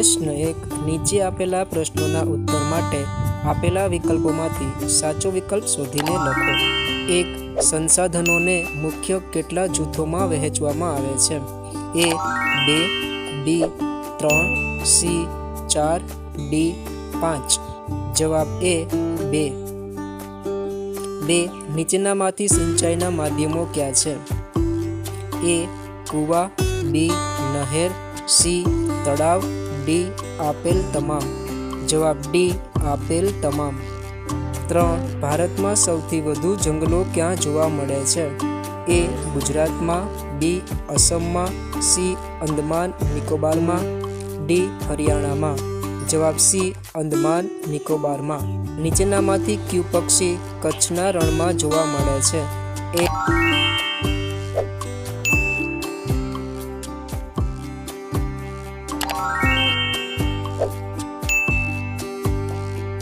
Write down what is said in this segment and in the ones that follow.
પ્રશ્ન એક, નીચે આપેલા પ્રશ્નોના ઉત્તર માટે આપેલા વિકલ્પોમાંથી સાચો વિકલ્પ શોધીને લખો. એક, સંસાધનોને મુખ્ય કેટલા જૂથોમાં વહેંચવામાં આવે છે? એ, બે બી ત્રણ, સી, ચાર, ડી, પાંચ. જવાબ એ, બે. બે, નીચેનામાંથી સિંચાઈના માધ્યમો ક્યાં છે? એ, કૂવા, બી, નહેર, સી, તળાવ ડી આપેલ તમામ. જવાબ ડી આપેલ તમામ. ત્રણ, ભારતમાં સૌથી વધુ જંગલો ક્યાં જોવા મળે છે? એ, ગુજરાતમાં, બી અસમમાં સી અંદમાન નિકોબારમાં, ડી, હરિયાણામાં. જવાબ સી અંદમાન નિકોબારમાં. નીચેનામાંથી ક્યુ પક્ષી કચ્છના રણમાં જોવા મળે છે. એ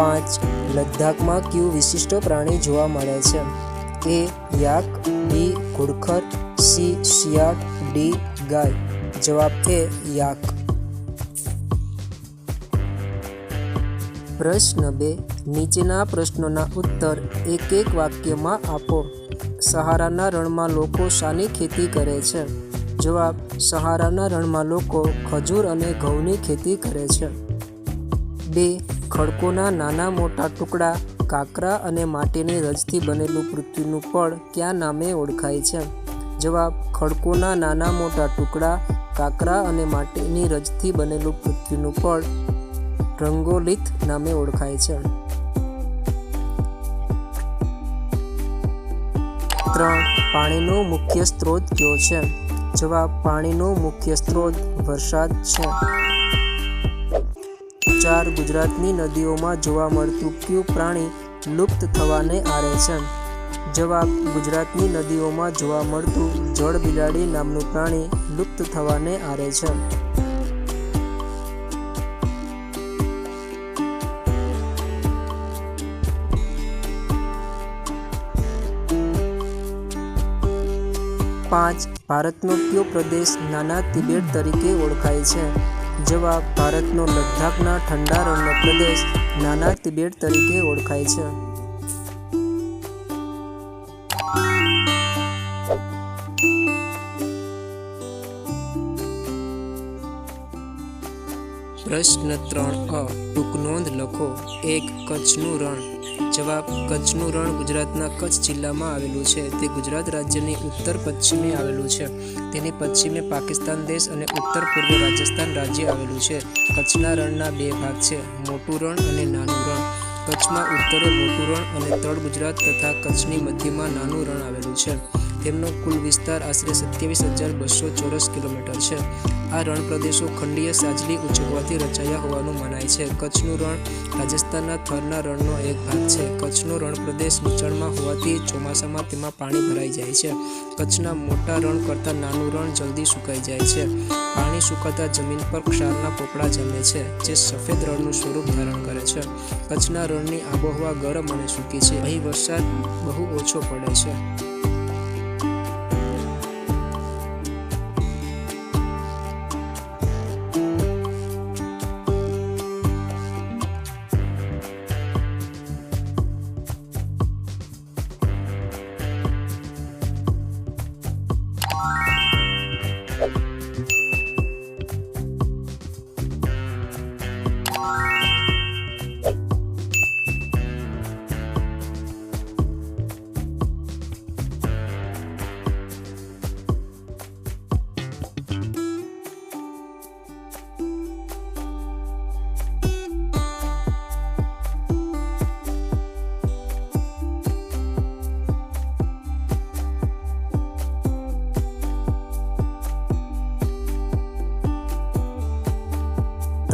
પાંચ લદ્દાખમાં કયું વિશિષ્ટ પ્રાણી જોવા મળે છે? એ યાક, બી ઘુડખર, સી શિયાળ, ડી ગાય. જવાબ એ યાક. પ્રશ્ન બે, નીચેના પ્રશ્નોના ઉત્તર એક એક વાક્યમાં આપો. સહારાના રણમાં લોકો શાની ખેતી કરે છે? જવાબ, સહારાના રણમાં લોકો ખજૂર અને ઘઉંની ખેતી કરે છે. બે ખડકોના નાના મોટા ટુકડા, કાકરા અને માટીની રજથી બનેલું પૃથ્વીનું પડ કયા નામે ઓળખાય છે? જવાબ, ખડકોના નાના મોટા ટુકડા, કાકરા અને માટીની રજથી બનેલું પૃથ્વીનું પડ રંગોલિથ નામે ઓળખાય છે. ત્રણ, પાણીનો મુખ્ય સ્ત્રોત કયો છે? જવાબ, પાણીનો મુખ્ય સ્ત્રોત વરસાદ છે. ચાર ગુજરાતની નદીઓમાં જોવા મળતું ક્યુ પ્રાણી લુપ્ત થવાને આરે છે? જવાબ, ગુજરાતની નદીઓમાં જોવા મળતું જળ બિલાડી નામનું પ્રાણી લુપ્ત થવાને આરે છે. પાંચ, ભારતનો કયો પ્રદેશ નાના તિબેટ તરીકે ઓળખાય છે? જવાબ ભારતનો લદ્દાખના ઠંડા રણનો પ્રદેશ નાના તિબેટ તરીકે ઓળખાય છે. પ્રશ્ન ત્રણ અ ટૂંક નોંધ લખો. એક કચ્છનું રણ. જવાબ, કચ્છનું રણ ગુજરાતના કચ્છ જિલ્લામાં આવેલું છે. તે ગુજરાત રાજ્યની ઉત્તર પશ્ચિમે આવેલું છે. તેની પશ્ચિમે પાકિસ્તાન દેશ અને ઉત્તર પૂર્વે રાજસ્થાન રાજ્ય આવેલું છે. કચ્છના રણના બે ભાગ છે, મોટું રણ અને નાનું રણ. કચ્છમાં ઉત્તરે મોટું રણ અને તળ ગુજરાત તથા કચ્છની મધ્યમાં નાનું રણ આવેલું છે. તેમનો કુલ વિસ્તાર આશરે સત્યાવીસ હજાર બસો ચોરસ કિલોમીટર છે. આ રણ પ્રદેશો ખંડીય સાજલી ઉચકવાથી રચાયા હોવાનું મનાય છે. કચ્છનું રણ રાજસ્થાનના થરના રણનો એક ભાગ છે. કચ્છનો રણ પ્રદેશ નીચાણમાં હોવાથી ચોમાસામાં તેમાં પાણી ભરાઈ જાય છે. કચ્છના મોટા રણ કરતાં નાનું રણ જલ્દી સુકાઈ જાય છે. પાણી સુકાતા જમીન પર ક્ષારના પોપડા જમે છે, જે સફેદ રણનું સ્વરૂપ ધારણ કરે છે. કચ્છના રણની આબોહવા ગરમ અને સૂકી છે. અહીં વરસાદ બહુ ઓછો પડે છે.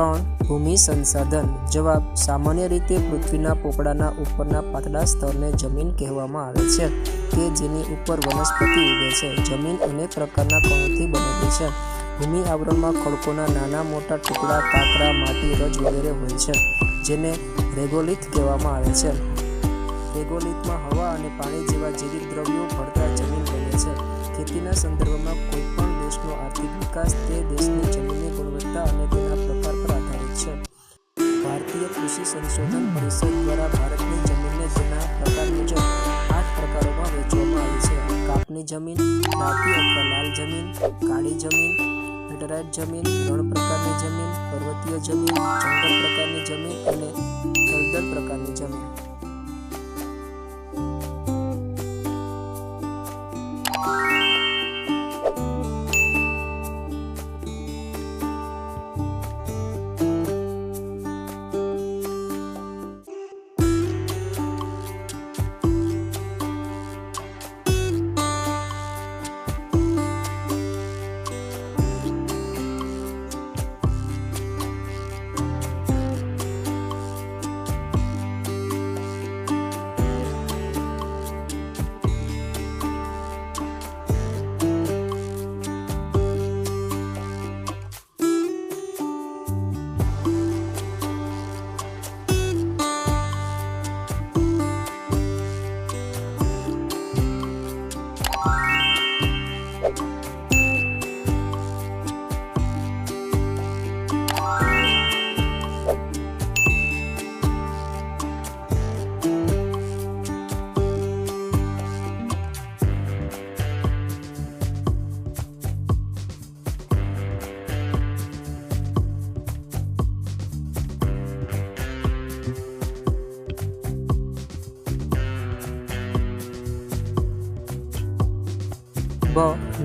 ત્રણ, ભૂમિ સંસાધન, જવાબ, સામાન્ય રીતે પૃથ્વીના પોપડાના ઉપરના પાતળા સ્તરને જમીન કહેવામાં આવે છે, કે જેની ઉપર વનસ્પતિ ઉગે છે. જમીન અનેક પ્રકારના કણોથી બનેલી છે. ભૂમિ આવરણમાં ખડકોના નાના મોટા ટુકડા કાંકરા માટી, રજ વગેરે હોય છે, જેને રેગોલિથ કહેવામાં આવે છે. રેગોલિથમાં હવા અને પાણી જેવા જીવિત દ્રવ્યો ભળતા જમીન બને છે. ખેતીના સંદર્ભમાં કોઈપણ દેશનો આર્થિક વિકાસ તે દેશની જમીનની ગુણવત્તા અને તેના ભારતીય કૃષિ સંશોધન પરિષદ દ્વારા ભારતની જમીનને તેના પ્રકાર મુજબ આઠ પ્રકારોમાં વહેંચવામાં આવી છે. કાપની જમીન લાતી અથવા લાલ જમીન, કાળી જમીન લેટરાઇટ જમીન, રણ પ્રકારની જમીન, પર્વતીય જમીન, જંગલ પ્રકારની જમીન અને દલદલ પ્રકારની જમીન.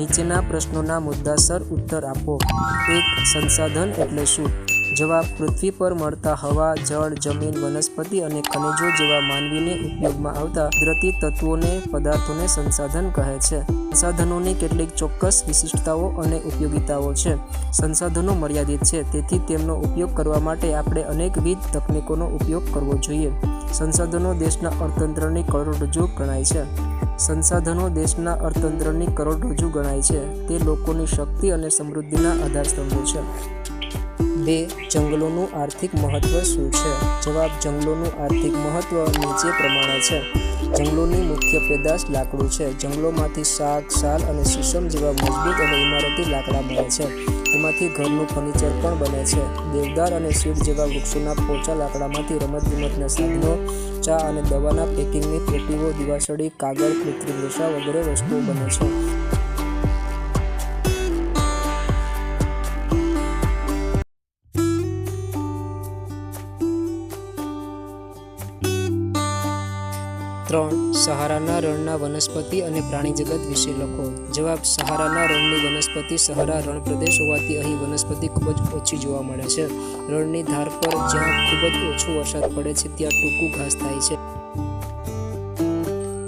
નીચેના પ્રશ્નોના મુદ્દાસર ઉત્તર આપો. એક સંસાધન એટલે શું? જવાબ પૃથ્વી પર મળતા હવા, જળ, જમીન, વનસ્પતિ અને ખનિજો જેવા માનવીને ઉપયોગમાં આવતા કુદરતી તત્વોને, પદાર્થોને સંસાધન કહે છે. સંસાધનોની કેટલીક ચોક્કસ વિશિષ્ટતાઓ અને ઉપયોગિતાઓ છે. સંસાધનો મર્યાદિત છે, તેથી તેમનો ઉપયોગ કરવા માટે આપણે અનેકવિધ તકનીકોનો ઉપયોગ કરવો જોઈએ. સંસાધનો દેશના અર્થતંત્રની કરોડરજ્જુ ગણાય છે. સંસાધનો દેશના અર્થતંત્રની કરોડરજ્જુ ગણાય છે. તે લોકોની શક્તિ અને સમૃદ્ધિના આધારસ્તંભો છે. બે જંગલોનું આર્થિક મહત્વ શું છે? જવાબ જંગલોનું આર્થિક મહત્વ નીચે પ્રમાણે છે. જંગલોની મુખ્ય પેદાશ લાકડું છે. જંગલોમાંથી શાક સાલ અને શીશમ જેવા મજબૂત અને ઇમારતી લાકડા મળે છે. તેમાંથી ઘરનું ફર્નિચર પણ બને છે. દેવદાર અને સીડ જેવા વૃક્ષોના પોચા લાકડામાંથી રમતગમતના સાધનો, ચા અને દવાના પેકિંગની પેટીઓ, દિવાસળી, કાગળ, કૃત્રિમ રેસા વગેરે વસ્તુઓ બને છે. ત્રણ, સહારાના રણના વનસ્પતિ અને પ્રાણી જગત વિશે લખો. જવાબ, સહારાના રણની વનસ્પતિ, સહારા રણ પ્રદેશ હોવાથી અહીં વનસ્પતિ ખૂબ જ ઓછી જોવા મળે છે. રણની ધાર પર જ્યાં ખૂબ જ ઓછો વરસાદ પડે છે, ત્યાં ટૂંકું ઘાસ થાય છે.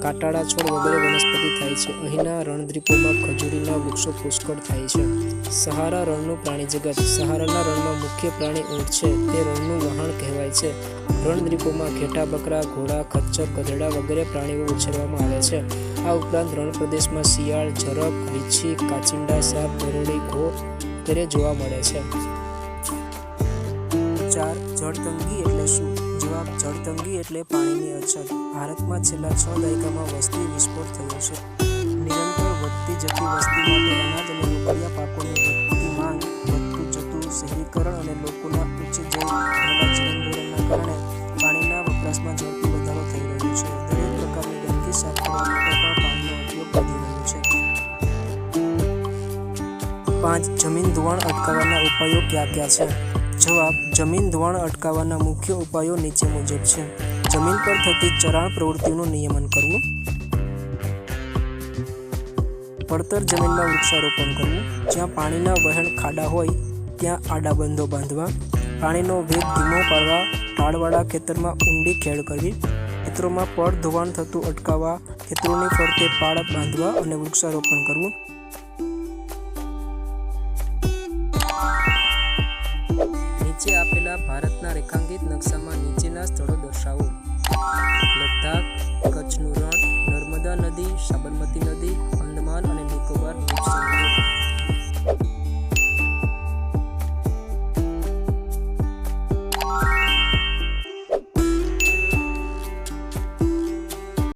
કાટાળા છોડ વગેરે વનસ્પતિ થાય છે. અહીંના રણદ્વીપોમાં ખજૂરીના વૃક્ષો પુષ્કળ થાય છે. સહારા રણનું પ્રાણી જગત. સહારાના રણમાં મુખ્ય પ્રાણી ઊંટ છે. તે રણનું વહાણ કહેવાય છે. રણદ્વીપોમાં ઘેટા, બકરા, ઘોડા, ખચ્ચર, ગધેડા વગેરે પ્રાણીઓ ઉછેરવામાં આવે છે. આ ઉપરાંત રણ પ્રદેશમાં શિયાળ ઝરપ રીંછી કાચિંડા, સાપ ગરોળી ઘો વગેરે જોવા મળે છે. ચાર જળતંગી એટલે શું? જવાબ જળતંગી એટલે પાણીની અછત. ભારતમાં છેલ્લા છ દાયકામાં વસ્તી વિસ્ફોટ થયો છે. નિરંતર વધતી જતી વસ્તી માટે અનાજ અને રોકડિયા પાકોની વધતી માંગ, વધતું જતું શહેરીકરણ અને લોકોના ઉચ્ચ જઈ રહેલા કારણે વપરાશમાં ઝડપી વધારો થઈ રહ્યો છે. દરેક પ્રકારની ગંદકી સાફ કરવા માટે પણ પાણીનો ઉપયોગ વધી રહ્યો છે. પાંચ, જમીન ધોવાણ અટકાવવાના ઉપાયો કયા કયા છે? જવાબ, જમીન ધોવાણ અટકાવવાના મુખ્ય ઉપાયો નીચે મુજબ છે. જમીન પર થતી ચરાણ પ્રવૃત્તિઓનું નિયમન કરવું. પડતર જમીનમાં વૃક્ષારોપણ કરવું. જ્યાં પાણીના વહેણ ખાડા હોય, ત્યાં આડાબંધો બાંધવા. પાણીનો વેગ ધીમો પાડવા પાળવાળા ખેતરમાં ઊંડી ખેડ કરવી. ખેતરોમાં પડ, ધોવાણ થતું અટકાવવા, ખેતરોની ફરતે પાળ બાંધવા અને વૃક્ષારોપણ કરવું. નીચે આપેલા ભારતના રેખાંકિત નકશામાં નીચેના